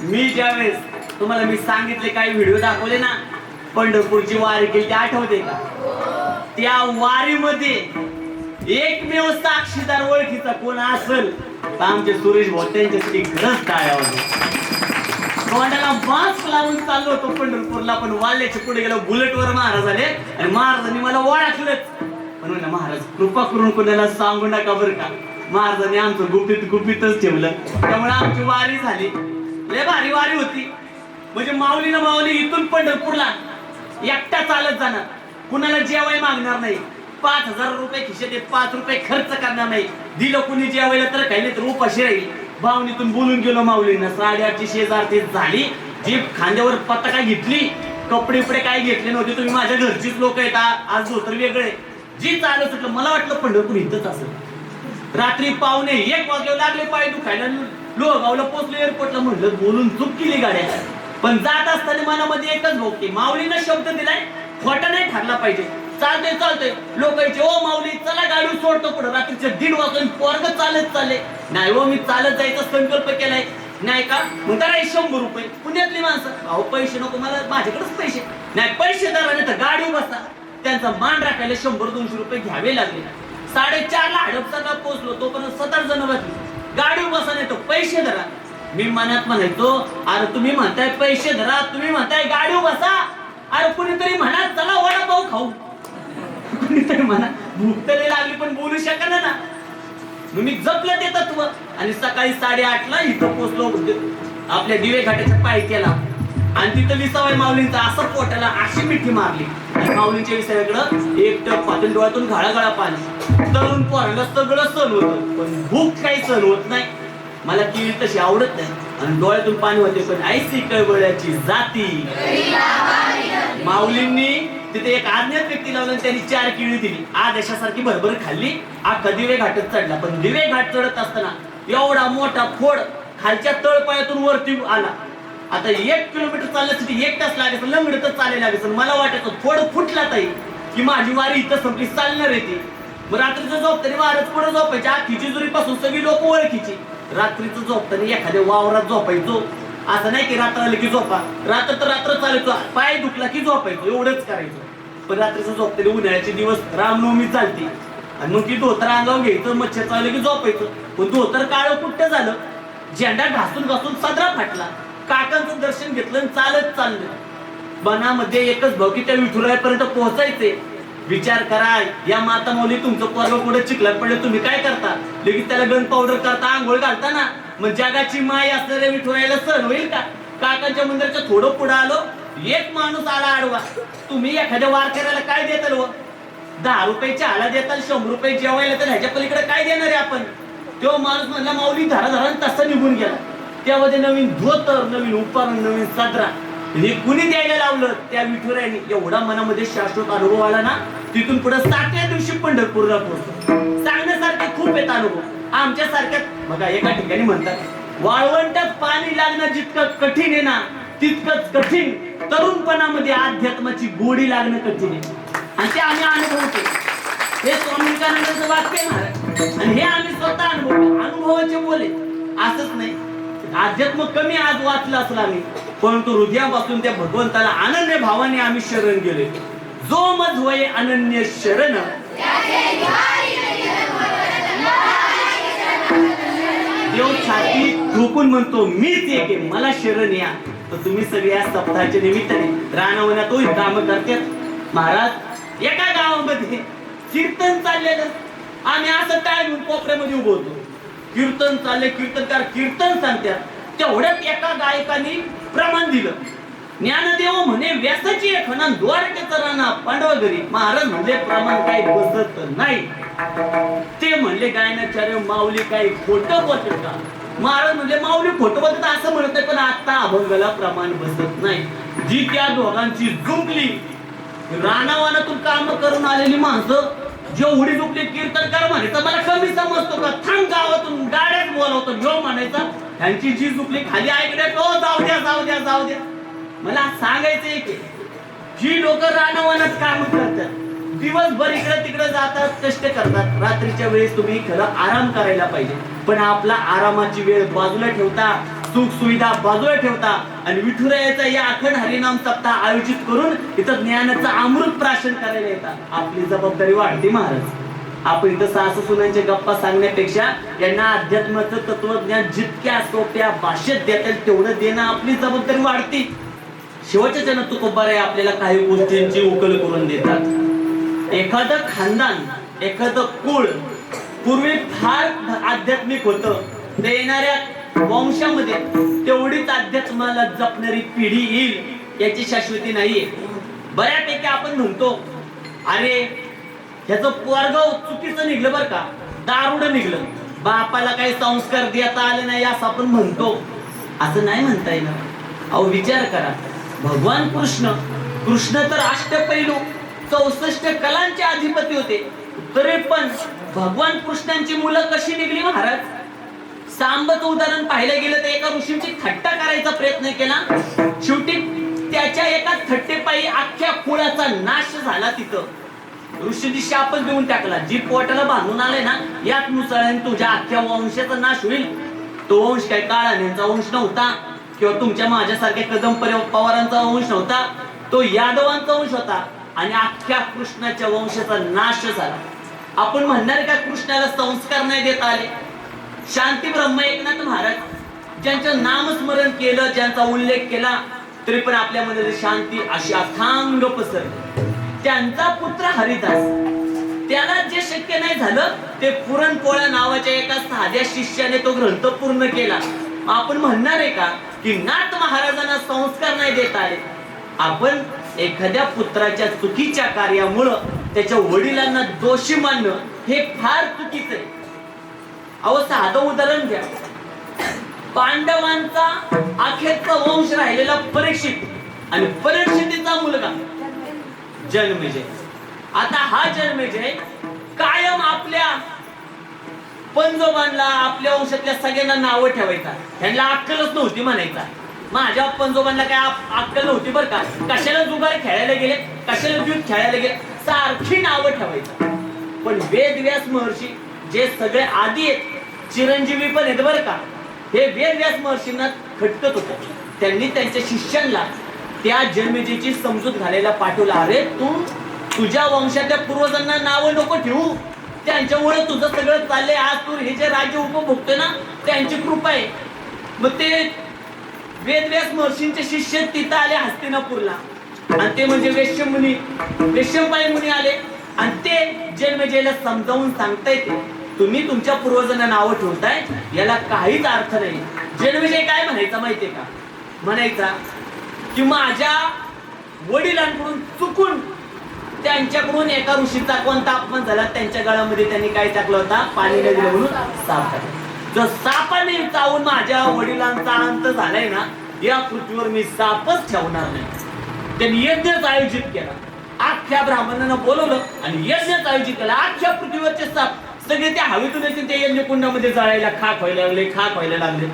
मी ज्यावेळेस तुम्हाला मी सांगितले काही व्हिडिओ दाखवले ना पंढरपूरची वारी केली ते आठवते का? त्या वारीमध्ये एकमेव साक्षीदार ओळखीचा कोण असेल तर आमचे सुरेश भाऊ त्यांच्यासाठी खरंच टाळ्या तोंडाला मास्क लावून चाललो होतो पंढरपूरला पण वाल्याच्या पुढे गेलो बुलेटवर महाराज आले. आणि महाराजांनी मला ओळखलंच म्हणून महाराज कृपा करून कोणाला सांगू नका बरं का? महाराजांनी आमचं गुपित गुपितच ठेवलं. त्यामुळे आमची वारी झाली. लय भारी वारी होती. म्हणजे माऊली ना माऊली इथून पंढरपूरला एकटा चालत जाणार कुणाला जेवाय मागणार नाही. पाच हजार रुपये खिशात पाच रुपये खर्च करणार नाही. दिलं कुणी जेवायला तर काही नाही तर उपाशी राहील. भावनीतून बोलून गेलो माऊलीनं साडेआठची शेजार ते झाली. जी खांद्यावर पताका घेतली. कपडे उपडे काय घेतले नव्हते. तुम्ही माझ्या घरचीच लोक आहेत. आज धोतर वेगळे. जी चालत सुटलं मला वाटलं पंढरपूर इथंच असेल. रात्री पावणे एक वाजले लागले पाय दुखायला. लोहगावला पोचलो एअरपोर्टला म्हणलं बोलून चूक केली गाड्या पण जात असताना मनामध्ये एकच भोगते माऊलीनं शब्द दिलाय खोटा नाही ठरला पाहिजे. चालतंय चालतंय. लोकांचे ओ माऊली चला गाडी सोडतो पुढे. रात्रीचे दीड वाजून पोरग चालत चालले. नाही हो मी चालत जायचा संकल्प केलाय. नाही का? मग तर शंभर रुपये. पुण्यातली माणसं. अहो पैसे नको मला माझ्याकडेच पैसे. नाही पैसे दराने तर गाडी बसा त्यांचा मान राखायला शंभर दोनशे रुपये घ्यावे लागले. साडेचारला हडपसरला हडपसाला पोहोचलो तोपर्यंत सतरा जण बसले गाडी बसा नाही तो पैसे धरा. मी मनात म्हणायचो अरे तुम्ही म्हणताय पैसे धरा तुम्ही म्हणताय गाडी बसा. अरे कुणीतरी म्हणा चला वडापाव खाऊ. कुणीतरी म्हणा भूक तरी लागली पण बोलू शकत ना. मग मी जपलं ते तत्व. आणि सकाळी साडेआठला इथं पोहोचलो म्हणजे आपल्या दिवे घाटाच्या पाय केला आणि तिथं विसावाई माऊलींचा. असं पोटाला अशी मिठी मारली. आणि माऊलींच्या विसाव्याकडं एक टप पातून डोळ्यातून घाळा घाळा पाणी. तरुण पोरांना सगळं सण होतं. पण भूक काही सण होत नाही. मला केळी तशी आवडत नाही. आणि डोळ्यातून पाणी होते पण ऐसी कळबळ्याची जाती. माऊलींनी तिथे एक आज्ञात व्यक्ती लावलं आणि त्यांनी चार किळी दिली. आदेशासारखी भरभर खाल्ली. आखा दिवे घाटत चढला. पण दिवे घाट चढत असताना एवढा मोठा फोड खालच्या तळपायातून वरती आला. आता एक किलोमीटर चालण्यासाठी एक तास लागायचं लंगडतच चालायला लागायचं मला वाटायचं थोडं फुटला ताई की माझी वारी इथं संपली चालणार आहे ती. मग रात्रीचं झोपताना वारच पुढे झोपायची. आखीची जुरीपासून सगळी लोक ओळखीची. रात्रीचं झोपताना एखाद्या वावरात झोपायचो. असं नाही की रात्र आलं की झोपा. रात्र तर रात्र चालायचो. पाय दुखला की झोपायचो. एवढंच करायचो. पण रात्रीचं झोपताना उन्हाळ्याचे दिवस रामनवमी चालते. आणि मग ती धोतर अंगावर घ्यायचं मच्छर चाललं की झोपायचं. पण धोतर काळं कुठं झालं? झेंडा घासून घासून सदरा फाटला. काकांचं दर्शन घेतलं आणि चालत चाललं. बनामध्ये एकच भाऊ विठुरायपर्यंत पोहोचायचे. विचार करा या माता मौली तुमचं पर्व पुढे चिखलात पडले तुम्ही काय करता? लगेच त्याला गन पावडर करता आंघोळ घालता ना? मग जगाची माय असणाऱ्या विठुरायला सण होईल का? काकांच्या मंदिराच्या थोडं पुढे आलो एक माणूस आला आडवा. तुम्ही एखाद्या वारकऱ्याला काय देताल व? दहा रुपये आला देताल शंभर रुपये जेवायला तर ह्याच्या पलीकडे काय देणार आहे आपण? तो माणूस म्हणला माऊली धरा तसा निघून गेला. त्यामध्ये नवीन धोतर नवीन उपकरण नवीन सदरा. हे कुणी द्यायला लावलं? त्या विठुरायाने. एवढा मनामध्ये शाश्वत अनुभव आला ना तिथून पुढे सातव्या दिवशी पंढरपूरला पोहोचतो सांगण्यासारखे खूप आहेत अनुभव. आमच्या सारख्या बघा एका ठिकाणी म्हणतात वाळवंटात पाणी लागणं जितकं कठीण आहे ना तितकंच कठीण. तरुणपणामध्ये अध्यात्माची गोडी लागणं कठीण आहे. आणि ते आम्ही अनुभवतो हे स्वामी विवेकानंदांचं वाक्य आहे आणि हे आम्ही स्वतः अनुभवतो अनुभवाचे बोले. असंच नाही. अध्यात्म कमी आज वाचलं असला आम्ही. परंतु हृदयापासून त्या भगवंताला अनन्य भावाने आम्ही शरण गेले. जो मज होय अनन्य शरण. देव छाती झोपून म्हणतो मीच एक मला शरण या. तर तुम्ही सगळे या सप्ताहाच्या निमित्ताने रानावनात तो काम करतात. महाराज एका गावामध्ये कीर्तन चाललेलं. आम्ही असं काय घेऊन कोपऱ्यामध्ये उभं होतो. कीर्तन चालले कीर्तनकार कीर्तन सांगतात तेवढ्यात एका गायकाने प्रमाण दिलं. ज्ञानदेव म्हणे व्यासाची एक द्वारकेचं राणा पांडव घरी. महाराज म्हणजे प्रमाण काही बसत नाही. ते म्हणले गायनाचार्य माऊली काही खोट बोलत का? महाराज म्हणजे माऊली खोट बोलत असं म्हणत पण आता अभंगाला प्रमाण बसत नाही. जी त्या दोघांची जुंपली रानावानातून काम करून आलेली माणसं जेवढी झोपली कीर्तनकार म्हणायचं. मला कमी समजतो का? थांब गावातून गाड्यात बोलावतो. यो म्हणायचा त्यांची जी झुपली खाली ऐकण्यात हो जाऊ द्या जाऊ द्या जाऊ द्या. मला सांगायचं एक जी लोक रानावनात काम करतात दिवसभर इकडे तिकडे जातात कष्ट करतात रात्रीच्या वेळेस तुम्ही खरं आराम करायला पाहिजे. पण आपला आरामाची वेळ बाजूला ठेवता सुख सुविधा बाजूला ठेवता आणि विठुरायाचा या अखंड हरिनाम सप्ताह आयोजित करून इथं ज्ञानाचं अमृत प्राशन करायला येतात. आपली जबाबदारी वाढते महाराज. आपण इथं सासू सुनांच्या गप्पा सांगण्यापेक्षा यांना अध्यात्माचं तत्वज्ञान जितक्या सोप्या भाषेत देता येईल तेवढं देणं आपली जबाबदारी वाढते. शेवटच्या जण तुकोबाराय आपल्याला काही गोष्टींची उकल करून देतात. एखादं खानदान एखादं कुळ पूर्वी फार आध्यात्मिक होतं. ते येणाऱ्या वंशामध्ये तेवढीच अध्यात्माला जपणारी पिढी येईल याची शाश्वती नाहीये. बऱ्यापैकी आपण म्हणतो अरे ह्याचं पोरगाव चुकीचं निघलं बरं का दारुड निघलं. बापाला काही संस्कार देता आले नाही असं आपण म्हणतो. असं नाही म्हणता येणार. अहो विचार करा. भगवान कृष्ण कृष्ण तर अष्टपैलू चौसष्ट कलांचे अधिपती होते. तरी पण भगवान कृष्णांची मुलं कशी निघली महाराज? सांबचं उदाहरण पाहिलं गेलं तर एका ऋषींची थट्टा करायचा प्रयत्न केला. शेवटी त्याच्या एका थट्टेपायी अख्ख्या कुळाचा नाश झाला तिथं. ऋषीजी शापच देऊन टाकला. जी पोटाला बांधून आले ना यात मुसळ्याने तुझ्या अख्ख्या वंशाचा नाश होईल. तो वंश काय काळानेचा वंश नव्हता किंवा तुमच्या माझ्यासारख्या कदम पवारांचा वंश नव्हता तो यादवांचा वंश होता आणि अख्ख्या कृष्णाच्या वंशाचा नाश झाला. आपण म्हणणार का कृष्णाला संस्कार नाही देता आले? शांती ब्रह्म एकनाथ महाराज ज्यांचं नामस्मरण केलं ज्यांचा उल्लेख केला तरी पण आपल्या मध्ये शांती अशी अथांग पसरली. त्यांचा पुत्र हरिदास त्याला जे शक्य नाही झालं ते पुरणपोळ्या नावाच्या एका साध्या शिष्याने तो ग्रंथ पूर्ण केला. आपण म्हणणार आहे का की नाथ महाराजांना संस्कार नाही देत आले? आपण एखाद्या पुत्राच्या चुकीच्या कार्यामुळं त्याच्या वडिलांना दोषी मानणं हे फार चुकीचं आहे. अहो साधं उदाहरण घ्या पांडवांचा अखेरचा वंश राहिलेला परीक्षित आणि परीक्षितीचा मुलगा. जन्मेजय आता हा जन्मेजय कायम आपल्या पंजोबांना आपल्या वंशातल्या सगळ्यांना नावं ठेवायचा. त्यांना अक्कलच नव्हती म्हणायचा. माझ्या पंजोबांना काय अक्कल नव्हती बरं का? कशाला जुगार खेळायला गेले? कशाला दूध खेळायला गेले? सारखी नावं ठेवायचं. पण वेद व्यास महर्षी जे सगळे आधी आहेत चिरंजीवी पण आहेत बरं का. हे वेद व्यास महर्षींना खटकत होत. त्यांनी त्यांच्या शिष्यांना त्या जन्मजीची समजूत घालायला पाठवला. अरे तू तुझ्या वंशाच्या पूर्वजांना नावं नको ठेवू. त्यांच्यामुळे तुझं सगळं चाललंय. आज तू हे जे राज्य उपभोगतोय ना त्यांची कृपा आहे. मग ते वेदव्यास महर्षींचे शिष्य तिथं आले हस्तिनापूरला. आणि ते म्हणजे वेश्यमुनी वेश्यमबाई मुनी आले. आणि ते जन्मजेला समजावून सांगता येते तुम्ही तुमच्या पूर्वजांना नावं ठेवताय याला काहीच अर्थ नाही. जन्मविषयी काय म्हणायचा माहितीये का? म्हणायचा की माझ्या वडिलांकडून चुकून त्यांच्याकडून एका ऋषीचा कोणता अपमान झाला त्यांच्या गळ्यामध्ये त्यांनी काय टाकलं होता? पाणी नाही दिलं म्हणून साप टाकला. जर सापाने चावून माझ्या वडिलांचा अंत झालाय ना या पृथ्वीवर मी सापच ठेवणार नाही. त्यांनी यज्ञच आयोजित केला. अख्ख्या ब्राह्मणांना बोलवलं आणि यज्ञच आयोजित केला. अख्ख्या पृथ्वीवरचे साप सगळे त्या हवेतून येतील त्या यज्ञ कुंडामध्ये जाळायला खाक व्हायला लागले खाक व्हायला लागले.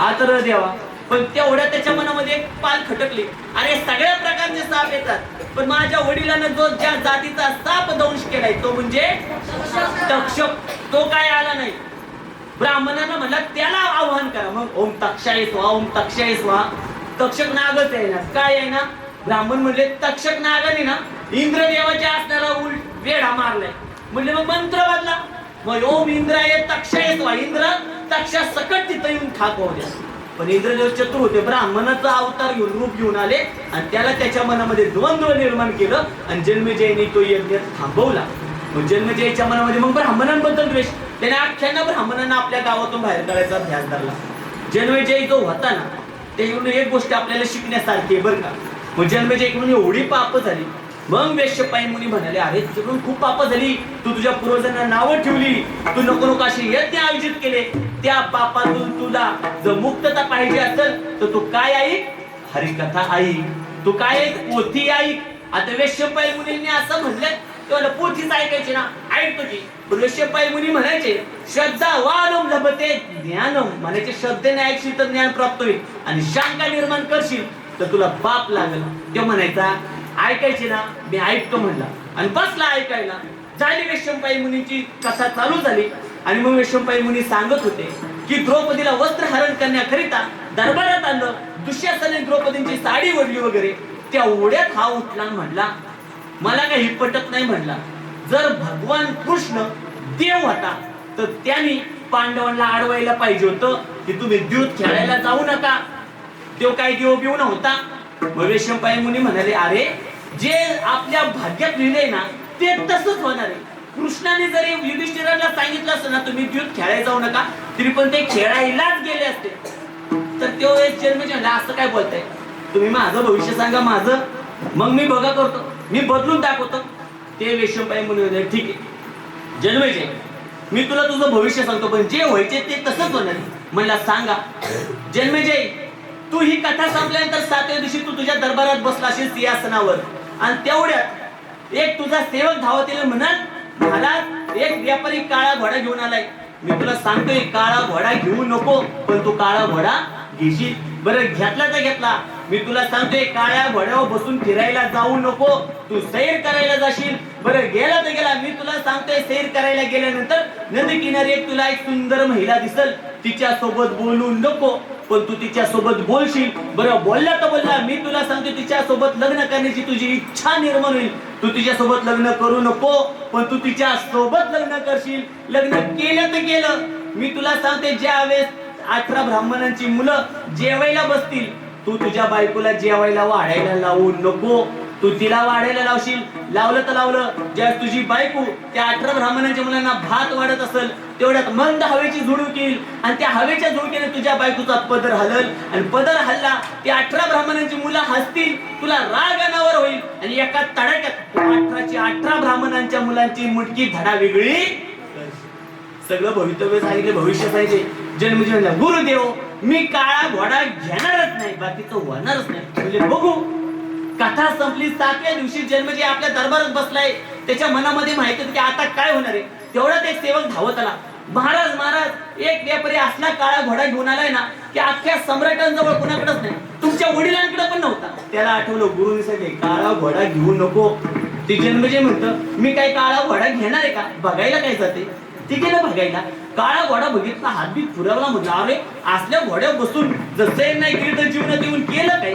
आतर देवा पण तेवढ्या त्याच्या मनामध्ये एक पाल खटकली. अरे सगळ्या प्रकारचे साप येतात. पण माझ्या वडिलांना जो ज्या जातीचा साप दंश केलाय तो म्हणजे तक्षक. तो काय आला नाही. ब्राह्मणांना म्हणला त्याला आव्हान करा. मग ओम तक्षाय स्वा ओम तक्षाय स्वा तक्षक नागच आहे ना. काय आहे ना? ब्राह्मण म्हणले तक्षक नागाने ना इंद्रदेवाच्या असणारा उलट वेढा मारलाय. म्हणजे मग मंत्र बदला. मग ओम इंद्राय तक्षा येतो इंद्र तक्षा सकट तिथं येऊन ठाक होत्या पण पण इंद्रदेव चतुर होते ब्राह्मणाचा अवतार घेऊन रूप घेऊन आले आणि त्याला त्याच्या मनामध्ये द्वंद्व निर्माण केलं आणि जन्मजयने तो यज्ञ थांबवला. मग जन्मजयच्या मनामध्ये मग ब्राह्मणांबद्दल द्वेष. त्याने अख्ख्यांना ब्राह्मणांना आपल्या गावातून बाहेर काढायचा ध्यास धरला. जन्मजय जो होता ना त्याच्याकडून एक गोष्ट आपल्याला शिकण्यासारखी आहे बरं का. मग जन्मजयकडून एवढी पाप झाली. मग वेश्यपाई मुनी म्हणाले अरे तुझ्याकडून खूप पाप झाली. तू तुझ्या पूर्वजांना नावं ठेवली. तू नको नको असे यज्ञ आयोजित केले. त्या पापातून तुला जर मुक्तता पाहिजे असेल तर तू काय ऐक? हरिकथा ऐक. तू काय ऐक? पोथी ऐक. आता वेश्यपाई मुनींनी असं म्हणलं तेव्हा पोथीच ऐकायची ना? ऐकतो तुझी. पण वेश्यपाई मुनी म्हणायचे श्रद्धा वानम लभते ज्ञानम. म्हणायचे श्रद्धेने ऐकशील तर ज्ञान प्राप्त होईल आणि शंका निर्माण करशील तर तुला बाप लागेल. तो म्हणायचा ऐकायचे ना मी ऐकतो म्हणला. आणि बसला ऐकायला. झाली वेश्यंपाई मुनीची कथा चालू झाली. आणि मग वेश्यंपाई मुनी सांगत होते की द्रौपदीला वस्त्र हरण करण्याकरिता दरबारात आणलं दुष्यासने द्रौपदींची साडी ओढली वगैरे. त्या ओढ्यात हा उठला म्हणला मला काही पटत नाही म्हणला जर भगवान कृष्ण देव होता तर त्यांनी पांडवांना अडवायला पाहिजे होतं की तुम्ही द्यूत खेळायला जाऊ नका. देव काही देव बिव नव्हता. मग भविष्यपाई मुनी म्हणाले अरे जे आपल्या भाग्यात लिहिलंय ना ते तसंच होणार आहे. कृष्णाने जरी युधिष्ठिराला सांगितलं असतं ना तुम्ही युद्ध खेळायला जाऊ नका तरी पण ते खेळायलाच गेले असते. तर तो एक जन्म म्हणला असं काय बोलताय? तुम्ही माझं भविष्य सांगा माझं. मग मी बघा करतो. मी बदलून दाखवतो. ते वेशमबाई म्हणून ठीक आहे. जन्मेचे मी तुला तुझं भविष्य सांगतो पण जे व्हायचे ते तसंच होणार मला म्हणला सांगा. जन्मेजय तू ही कथा संपल्यानंतर सातव्या दिवशी तू तुझ्या दरबारात बसला असेल सिंहासनावर. आणि तेवढ्यात एक तुझा सेवक धावत येईल म्हणत महाराज एक व्यापारी काळा घोडा घेऊन आलाय. मी तुला सांगतोय काळा घोडा घेऊ नको पण तू काळा घोडा घेशील. बरं घेतला तर घेतला. मी तुला सांगतोय काळ्या घोड्यावर बसून फिरायला जाऊ नको. तू सैर करायला जाशील. बरं गेला तर गेला. मी तुला सांगतोय सैर करायला गेल्यानंतर नदी किनारी एक तुला एक सुंदर महिला दिसल. तिच्या सोबत बोलू नको पण तू तिच्या सोबत बोलशील. बरं बोलला तर बोलला. मी तुला सांगतो तिच्या सोबत लग्न करण्याची तुझी इच्छा निर्माण होईल. तू तिच्या सोबत लग्न करू नको पण तू तिच्या सोबत लग्न करशील. लग्न केलं तर केलं. मी तुला सांगते ज्या वेळेस अठरा ब्राह्मणांची मुलं जेवायला बसतील तू तुझ्या बायकोला जेवायला वाढायला लावू नको. तू तिला वाढायला लावशील. लावलं तर लावलं. ज्या तुझी बायको त्या अठरा ब्राह्मणांच्या मुलांना भात वाढत असेल तेवढ्यात मंद हवेची झुडूक येईल आणि त्या हवेच्या झुडकीने तुझ्या बायकोचा पदर हलल. आणि पदर हल्ला ते अठरा ब्राह्मणांची मुलं हसतील. तुला राग अनावर होईल. आणि एका तडाक्यात अठराची अठरा ब्राह्मणांच्या मुलांची मुटकी धडा वेगळी सगळं भवितव्य सांगितले भविष्य सांगितले. जन्मजीवन गुरुदेव मी काळा घोडा घेणारच नाही बाकीचं होणारच नाही. म्हणजे बघू कथा संपली सातव्या दिवशी जन्मजी आपल्या दरबारात बसलाय. त्याच्या मनामध्ये माहिती होती की आता काय होणार आहे. तेवढाच एक सेवक धावत आला. महाराज महाराज एक व्यापारी असला काळा घोडा घेऊन आलाय ना की अख्ख्या सम्राटांजवळ कोणाकडेच नाही. तुमच्या वडिलांकडे पण नव्हता. त्याला आठवलं गुरुनी सांगितले काळा घोडा घेऊ नको. ती जन्मजे म्हणतं मी काय काळा घोडा घेणार आहे का? बघायला काय जाते? ती गेलं बघायला. काळा घोडा बघितला हातबीत फुरवला म्हटला अरे असल्या घोड्या बसून जर सैर नाही केली तर जीवनात येऊन केलं काय?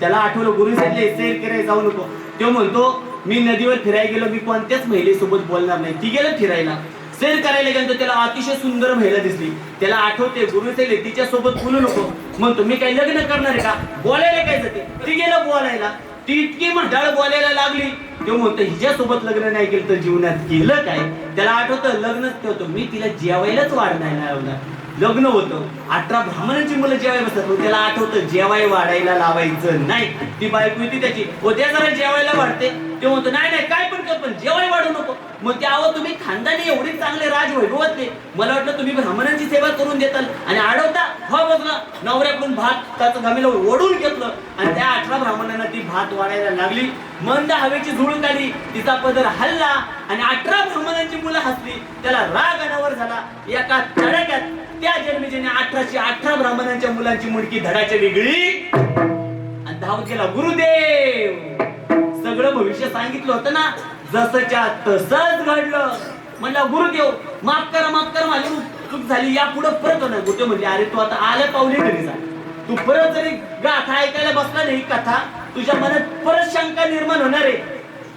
त्याला आठवलं गुरु सांगितले सैर करायला जाऊ नको. तो म्हणतो मी नदीवर फिरायला गेलो मी कोणत्याच महिलेसोबत बोलणार नाही. ती गेलं फिरायला. सैर करायला गेलं तर त्याला अतिशय सुंदर महिला दिसली. त्याला आठवते गुरु सांगितले तिच्या सोबत बोलू नको. म्हणतो मी काही लग्न करणार आहे का? बोलायला काय जाते? ती गेलं बोलायला. ती इतकी मंडळ बोलायला लागली. ते म्हणतो हिच्यासोबत लग्न नाही केलं तर जीवनात केलं काय? त्याला आठवतं लग्नच ठेवतो मी तिला जेवायलाच वाढ नाही लावला. लग्न होतं. अठरा ब्राह्मणांची मुलं जेवाय बसतात त्याला आठवतं जेवाय वाढायला लावायचं नाही. ती बायको होती त्याची उद्या जरा जेवायला वाढते. ते म्हणतो नाही नाही काय पण कर पण जेवाय वाढू नको. मग त्यावर तुम्ही खानदानी एवढे चांगले राज वैभवतले मला वाटलं तुम्ही ब्राह्मणांची सेवा करून देताल. आणि अडवता हो बघला नवऱ्याकडून भात त्याचं गमीला ओढून घेतलं. आणि त्या अठरा ब्राह्मणांना ती भात वाढायला लागली. मंद हवेची झुळूक आली तिचा पदर हल्ला आणि अठरा ब्राह्मणांची मुलं हसली. त्याला राग अनावर झाला. एका तडाक्यात त्या जन्मीजीने अठराशे अठरा ब्राह्मणांच्या मुलांची मुडकी धडाच्या वेगळी. आणि धाव केला गुरुदेव. सगळं भविष्य सांगितलं होतं ना जसंच्या तसंच घडलं. म्हणलं गुरुदेव माफ करा माफ करा माझी चूक झाली या पुढे परत होणार. गुरुदेव म्हणजे अरे तू आता आल्या पावले घरी जा. तू परत जरी गाथा ऐकायला बसला नाही कथा तुझ्या मनात परत शंका निर्माण होणार आहे.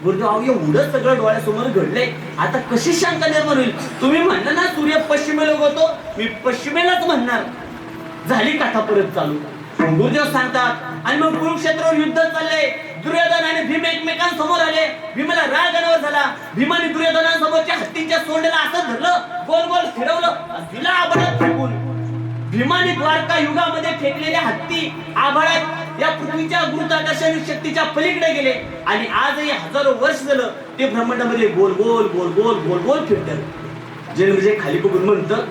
गुरुदेव अहो एवढं सगळं डोळ्यासमोर घडलंय. आता कशी शंका निर्माण होईल? तुम्ही म्हणलं ना सूर्य पश्चिमेला होतो मी पश्चिमेलाच म्हणणार. झाली कथा परत चालू. गुरुदेव सांगतात आणि मग कुरुक्षेत्रावर युद्ध चाललंय. दुर्योधन आणि भीम एकमेकांसमोर आले. भीमाला राग अनावर झाला. भीमाने दुर्योधनासमोरच्या हत्तींच्या सोंडेला असं धरलं. गोल गोल फिरवलं. दिला आबळात फेकून. भीमाने द्वारका युगामध्ये फेकलेल्या हत्ती आभाळात या पृथ्वीच्या गुरुत्वाकर्षण शक्तीच्या पलीकडे गेले. आणि आजही हजारो वर्ष झालं ते ब्रह्मांडामध्ये गोल गोल गोल गोल गोल गोल फिरतात. जे म्हणजे खाली बघून म्हणतं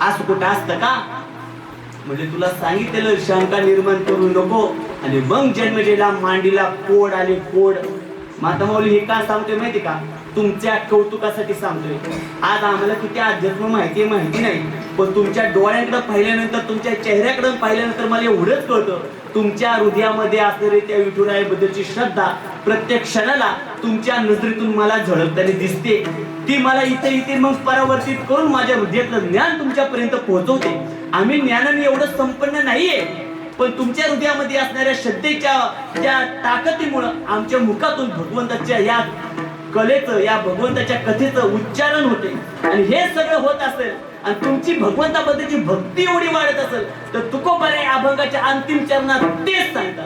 असं कुठं असतं का? म्हणजे तुला सांगितलेलं शंका निर्माण करू नको. आणि मग जन्मजेला मांडीला कोड आले कोड माता माऊली हे का सांगतोय माहिती का? तुमच्या कौतुकासाठी सांगतोय. आज आम्हाला किती अध्यात्म माहिती आहे माहिती नाही. पण तुमच्या डोळ्यांकडे पाहिल्यानंतर तुमच्या चेहऱ्याकडे पाहिल्यानंतर मला एवढंच कळतं. तुमच्या हृदयामध्ये असलेली त्या विठुरायाबद्दलची श्रद्धा प्रत्येक क्षणाला तुमच्या नजरेतून मला झळकताना दिसते. ती मला इथे इथे मग परावर्तित करून माझ्या हृदयातलं ज्ञान तुमच्यापर्यंत पोहोचवते. आम्ही ज्ञानाने एवढं संपन्न नाहीये. पण तुमच्या हृदयामध्ये असणाऱ्या श्रद्धेच्या त्या ताकदीमुळं आमच्या मुखातून भगवंताच्या या कलेचं या भगवंताच्या कथेचं उच्चारण होते. आणि हे सगळं होत असेल आणि तुमची भगवंताबद्दलची भक्ती एवढी वाढत असेल तर तुकोबारे अभंगाच्या अंतिम चरणात तेच सांगतात.